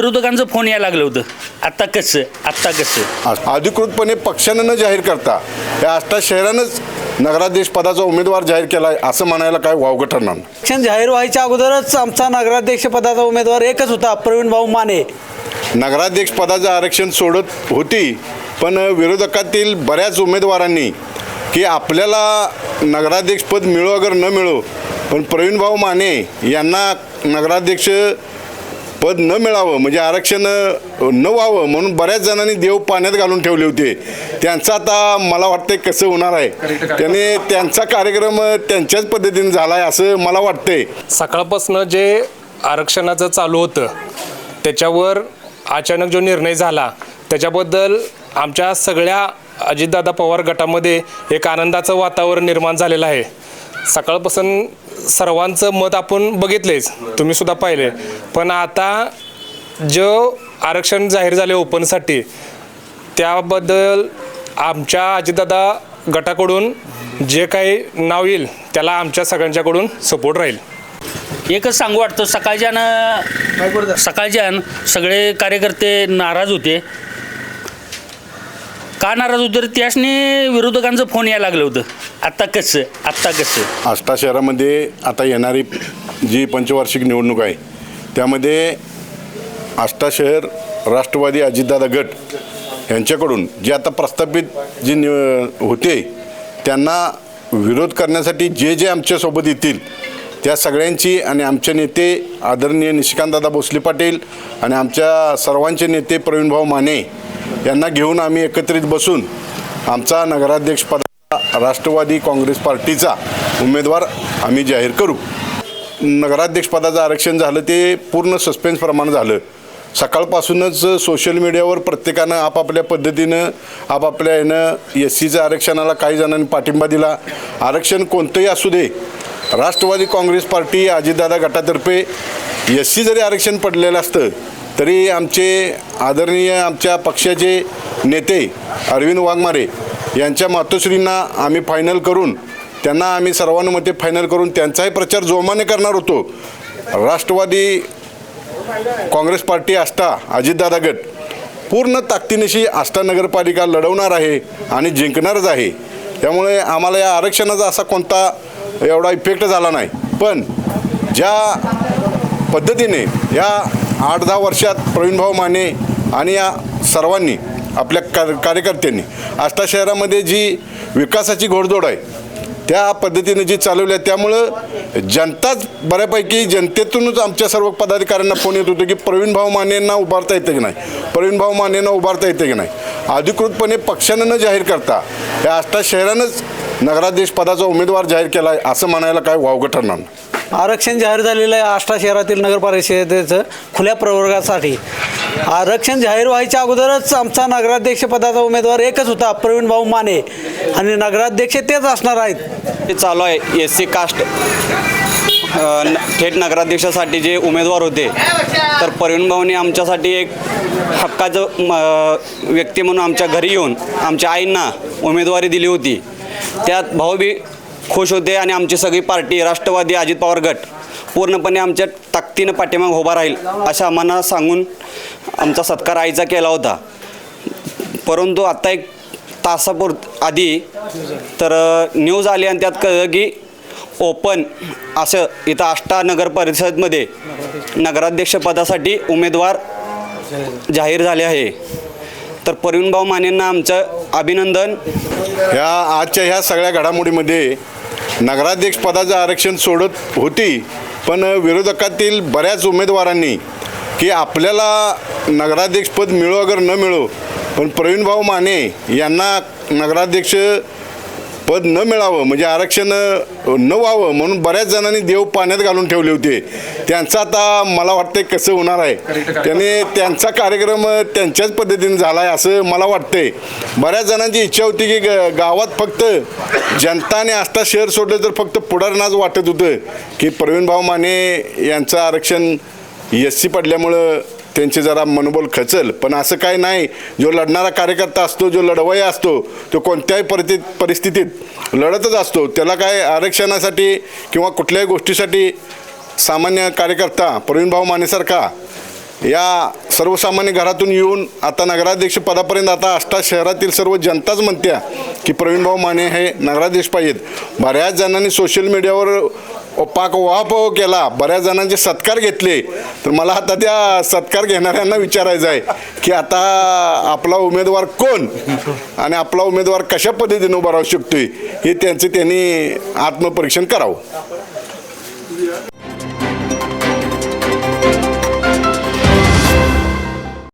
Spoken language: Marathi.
विरोधकांचं फोन यायला लागलं होतं. आत्ता कसं? आत्ता कसं? अधिकृतपणे पक्षानं न जाहीर करता या आष्टा शहरानंच नगराध्यक्ष पदाचा उमेदवार जाहीर केला आहे असं म्हणायला काय वावगं ठरणार नाही. इलेक्शन जाहीर व्हायच्या अगोदरच आमचा नगराध्यक्ष पदाचा उमेदवार एकच होता प्रवीण भाऊ माने. नगराध्यक्ष पदाचं आरक्षण सोडत होती पण विरोधकातील बऱ्याच उमेदवारांनी की आपल्याला नगराध्यक्ष पद मिळो अगर न मिळो पण प्रवीणभाऊ माने यांना नगराध्यक्ष पद न मिळावं म्हणजे आरक्षण न व्हावं म्हणून बऱ्याच जणांनी देव पाण्यात घालून ठेवले होते. त्यांचं आता मला वाटतंय कसं होणार आहे. त्याने त्यांचा कार्यक्रम त्यांच्याच पद्धतीने झाला आहे असं मला वाटतंय. सकाळपासून जे आरक्षणाचं चालू होतं त्याच्यावर अचानक जो निर्णय झाला त्याच्याबद्दल आमच्या सगळ्या अजितदादा पवार गटामध्ये एक आनंदाचं वातावरण निर्माण झालेलं आहे. सकाळपासून सर्वांचं मत आपण बघितलेच. तुम्ही सुद्धा पाहिले. पण आता जो आरक्षण जाहीर झाले ओपनसाठी त्याबद्दल आमच्या अजितदादा गटाकडून जे काही नाव येईल त्याला आमच्या सगळ्यांच्याकडून सपोर्ट राहील. एकच सांगू वाटतं सकाळच्यानं सकाळच्यान सगळे कार्यकर्ते नाराज होते. का नाराज होते तर विरोधकांचं फोन यायला लागलं होतं. आत्ता कसं? आत्ता कसं? आष्टा शहरामध्ये आता येणारी जी पंचवार्षिक निवडणूक आहे त्यामध्ये आष्टा शहर राष्ट्रवादी अजितदादा गट यांच्याकडून जे आता प्रस्थापित जे निव होते त्यांना विरोध करण्यासाठी जे जे आमच्यासोबत येतील त्या सगळ्यांची आणि आमचे नेते आदरणीय निशिकांतदादा भोसले पाटील आणि आमच्या सर्वांचे नेते प्रवीणभाऊ माने यांना घेऊन आम्ही एकत्रित बसून आमचा नगराध्यक्षपदा राष्ट्रवादी काँग्रेस पार्टीचा उमेदवार आम्ही जाहीर करू. नगराध्यक्षपदाचं आरक्षण झालं ते पूर्ण सस्पेन्सप्रमाणे झालं. सकाळपासूनच सोशल मीडियावर प्रत्येकानं आपापल्या पद्धतीनं आपापल्या यानं एस सीच्या आरक्षणाला काही जणांनी पाठिंबा दिला. आरक्षण कोणतंही असू दे राष्ट्रवादी काँग्रेस पार्टी अजितदादा गटातर्फे एस सी जरी आरक्षण पडलेलं असतं तरी आमचे आदरणीय आमच्या पक्षाचे नेते अरविंद वाघमारे यांच्या मातोश्रींना आम्ही फायनल करून त्यांना आम्ही सर्वानुमते फायनल करून त्यांचाही प्रचार जोमाने करणार होतो. राष्ट्रवादी काँग्रेस पार्टी आष्टा अजितदादा गट पूर्ण ताकदीनिशी आष्टा नगरपालिका लढवणार आहे आणि जिंकणारच आहे. त्यामुळे आम्हाला या आरक्षणाचा असा कोणता एवढा इफेक्ट झाला नाही. पण ज्या पद्धतीने या आठ दहा वर्षात प्रवीणभाऊ माने आणि या सर्वांनी आपल्या कार कार्यकर्त्यांनी आष्टा शहरामध्ये जी विकासाची घोडदौड आहे त्या पद्धतीने जी चालवली आहे त्यामुळं जनताच बऱ्यापैकी जनतेतूनच आमच्या सर्व पदाधिकाऱ्यांना फोन येत होतो की प्रवीणभाऊ मानेंना उभारता येतं की नाही प्रवीणभाऊ मानेंना उभारता येतं की नाही अधिकृतपणे पक्षानं न जाहीर करता या आष्टा शहरानंच नगराध्यक्ष पदाचा उमेदवार जाहीर केला आहे असं म्हणायला काय वावगं ठरणार नाही. आरक्षण जाहीर झालेलं आहे आष्टा शहरातील नगर परिषदेचं खुल्या प्रवर्गासाठी. आरक्षण जाहीर व्हायच्या अगोदरच आमचा नगराध्यक्ष पदाचा उमेदवार एकच होता प्रवीण भाऊ माने. आणि नगराध्यक्ष तेच असणार आहेत. ते चालू आहे एस सी कास्ट थेट नगराध्यक्षासाठी जे उमेदवार होते तर प्रवीण भाऊने आमच्यासाठी एक हक्काचं व्यक्ती म्हणून आमच्या घरी येऊन आमच्या आईंना उमेदवारी दिली होती. त्यात भाऊ बी खुश होते आणि आमची सगळी पार्टी राष्ट्रवादी अजित पवार गट पूर्णपणे आमच्या ताकदीनं पाठीमाग उभा राहील असं आम्हाला सांगून आमचा सत्कार आईचा केला होता. परंतु आत्ता एक तासापूर आधी तर न्यूज आली आणि त्यात कळलं की ओपन असं इथं आष्टा नगर परिषदमध्ये नगराध्यक्षपदासाठी उमेदवार जाहीर झाले आहे. तर प्रवीणभाऊ मानेंना आमचं अभिनंदन. ह्या आजच्या ह्या सगळ्या घडामोडीमध्ये नगराध्यक्ष पदाचं आरक्षण सोडत होती पण विरोधकातील बऱ्याच उमेदवारांनी की आपल्याला नगराध्यक्षपद मिळो अगर न मिळो पण प्रवीणभाऊ माने यांना नगराध्यक्ष पद न मिळावं म्हणजे आरक्षण न व्हावं म्हणून बऱ्याच जणांनी देव पाण्यात घालून ठेवले होते. त्यांचं आता मला वाटतंय कसं होणार आहे. त्याने त्यांचा कार्यक्रम त्यांच्याच पद्धतीने झाला आहे असं मला वाटतंय. बऱ्याच जणांची इच्छा होती की ग गावात फक्त जनताने आस्था शहर सोडलं तर फक्त पुढारनाच वाटत होतं. की प्रवीणभाऊ माने यांचं आरक्षण एस सी पडल्यामुळं त्यांचे जरा मनोबल खचल. पण असं काय नाही जो लढणारा कार्यकर्ता असतो जो लढवया असतो तो कोणत्याही परिस्थित परिस्थितीत लढतच असतो. त्याला काय आरक्षणासाठी किंवा कुठल्याही गोष्टीसाठी सामान्य कार्यकर्ता प्रवीणभाऊ मानेसारखा या सर्वसामान्य घरातून येऊन आता नगराध्यक्ष पदापर्यंत आता आष्टा शहरातील सर्व जनताच म्हणत्या की प्रवीणभाऊ माने हे नगराध्यक्ष पाहिजेत. बऱ्याच जणांनी सोशल मीडियावर पाक वाहपाव केला. बऱ्याच जणांचे सत्कार घेतले. तर मला आता त्या सत्कार घेणाऱ्यांना विचारायचं आहे की आता आपला उमेदवार कोण आणि आपला उमेदवार कशा पद्धतीने उभा राहू शकतोय हे त्यांचं त्यांनी आत्मपरीक्षण करावं.